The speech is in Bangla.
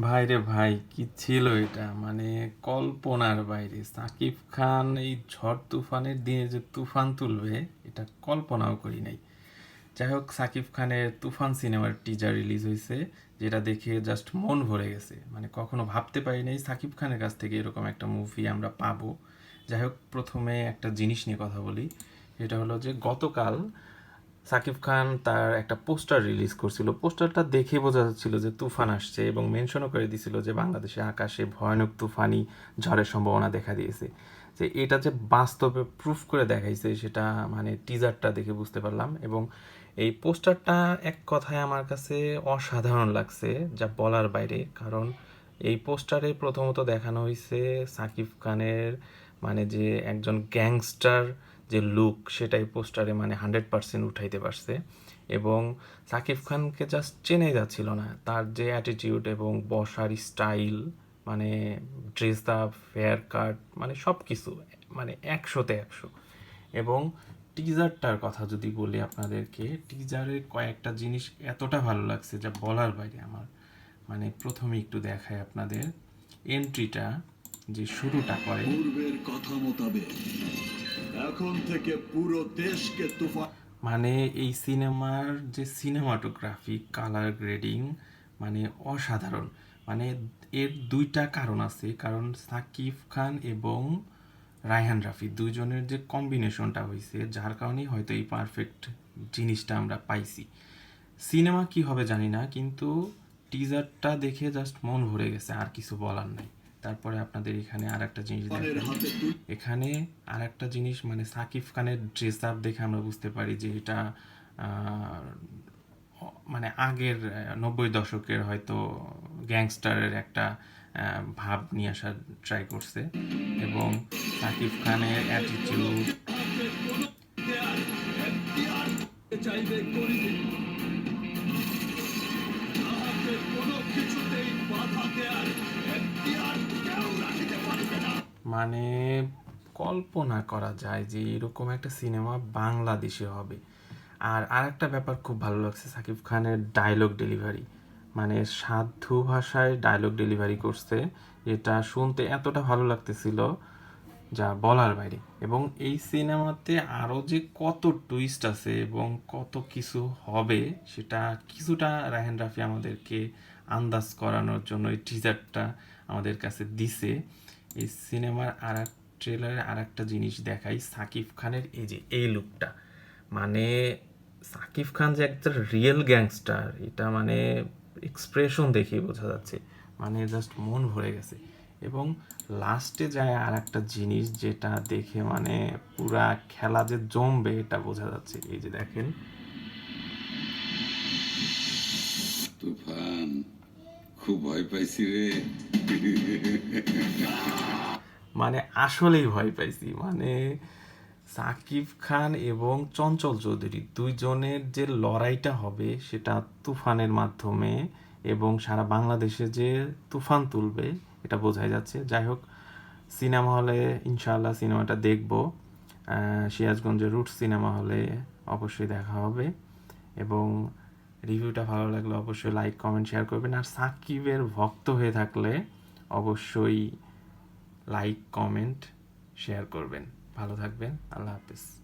ভাই রে ভাই, কি ছিল এটা? মানে কল্পনার বাইরে। সাকিব খান এই ঝড় তুফানের দিনে যে তুফান তুলবে, এটা কল্পনাও করি নাই। যাই হোক, সাকিব খানের তুফান সিনেমার টিজার রিলিজ হয়েছে, যেটা দেখে জাস্ট মন ভরে গেছে। মানে কখনো ভাবতে পারি নাই সাকিব খানের কাছ থেকে এরকম একটা মুভি আমরা পাবো। যাই হোক, প্রথমে একটা জিনিস নিয়ে কথা বলি। সেটা হলো যে গতকাল সাকিব খান তার একটা পোস্টার রিলিজ করছিল। পোস্টারটা দেখে বোঝা যাচ্ছিল যে তুফান আসছে এবং মেনশনও করে দিছিল যে বাংলাদেশে আকাশে ভয়ানক তুফানি ঝড়ের সম্ভাবনা দেখা দিয়েছে। যে এটা যে বাস্তবে প্রুফ করে দেখাইছে সেটা মানে টিজারটা দেখে বুঝতে পারলাম এবং এই পোস্টারটা এক কথায় আমার কাছে অসাধারণ লাগছে যা বলার বাইরে। কারণ এই পোস্টারে প্রথমত দেখানো হয়েছে সাকিব খানের মানে যে একজন গ্যাংস্টার যে লুক সেটাই পোস্টারে মানে হান্ড্রেড পার্সেন্ট উঠাইতে পারছে। এবং সাকিব খানকে জাস্ট চেনাই যাচ্ছিল না। তার যে অ্যাটিটিউড এবং বসার স্টাইল মানে ড্রেস আপ হেয়ার কাট মানে সব কিছু মানে একশোতে একশো। এবং টিজারটার কথা যদি বলি আপনাদেরকে টিজারের কয়েকটা জিনিস এতটা ভালো লাগছে যা বলার বাইরে আমার। মানে প্রথমে একটু দেখায় আপনাদের। এন্ট্রিটা যে শুরুটা করে। পূর্বের কথা মোতাবেক। এখন থেকে পুরো দেশকে তুফান মানে এই সিনেমার যে সিনেমাটোগ্রাফি কালার গ্রেডিং মানে অসাধারণ। মানে এর দুইটা কারণ আছে। কারণ সাকিব খান এবং রায়হান রাফি দুইজনের যে কম্বিনেশনটা হয়েছে যার কারণেই হয়তো এই পারফেক্ট জিনিসটা আমরা পাইছি। সিনেমা কি হবে জানি না, কিন্তু টিজারটা দেখে জাস্ট মন ভরে গেছে, আর কিছু বলার নাই। তারপরে আপনাদের এখানে আর একটা জিনিস এখানে আর একটা জিনিস মানে সাকিব খানের ড্রেস আপ দেখে আমরা বুঝতে পারি যে এটা মানে আগের নব্বই দশকের হয়তো গ্যাংস্টারের একটা ভাব নিয়ে আসার ট্রাই করছে। এবং সাকিব খানের অ্যাটিটিউড মানে কল্পনা করা যায় যে এরকম একটা সিনেমা বাংলাদেশে হবে। আর আরেকটা ব্যাপার খুব ভালো লাগছে, সাকিব খানের ডায়লগ ডেলিভারি মানে সাধু ভাষায় ডায়লগ ডেলিভারি করছে, যেটা শুনতে এতটা ভালো লাগতেছিল যা বলার বাইরে। এবং এই সিনেমাতে আরও যে কত টুইস্ট আছে এবং কত কিছু হবে, সেটা কিছুটা রাহেন রাফি আমাদেরকে আন্দাজ করানোর জন্য এই টিজারটা আমাদের কাছে দিছে। এই সিনেমার আর এক ট্রেলারে আর একটা জিনিস দেখাই সাকিব খানের এই যে, এই লুকটা মানে সাকিব খান যে একটা রিয়েল গ্যাংস্টার এটা মানে এক্সপ্রেশন দেখেই বোঝা যাচ্ছে। মানে জাস্ট মন ভরে গেছে। এবং লাস্টে যায় আর একটা জিনিস যেটা দেখে মানে পুরা খেলা যে জমবে, এটা বোঝা যাচ্ছে। এই যে দেখেন। তুফান, খুব ভয় পাইছি রে। মানে আসলেই ভয় পাইছি। মানে সাকিব খান এবং চঞ্চল চৌধুরী দুইজনের যে লড়াইটা হবে সেটা তুফানের মাধ্যমে এবং সারা বাংলাদেশে যে তুফান তুলবে এটা বোঝাই যাচ্ছে। যাই হোক, সিনেমা হলে ইনশাআল্লাহ সিনেমাটা দেখব। সিরাজগঞ্জের রুট সিনেমা হলে অবশ্যই দেখা হবে এবং রিভিউটা ভালো লাগলে অবশ্যই লাইক, কমেন্ট, শেয়ার করবেন। আর সাকিবের ভক্ত হয়ে থাকলে অবশ্যই লাইক, কমেন্ট, শেয়ার করবেন। ভালো থাকবেন। আল্লাহ হাফিজ।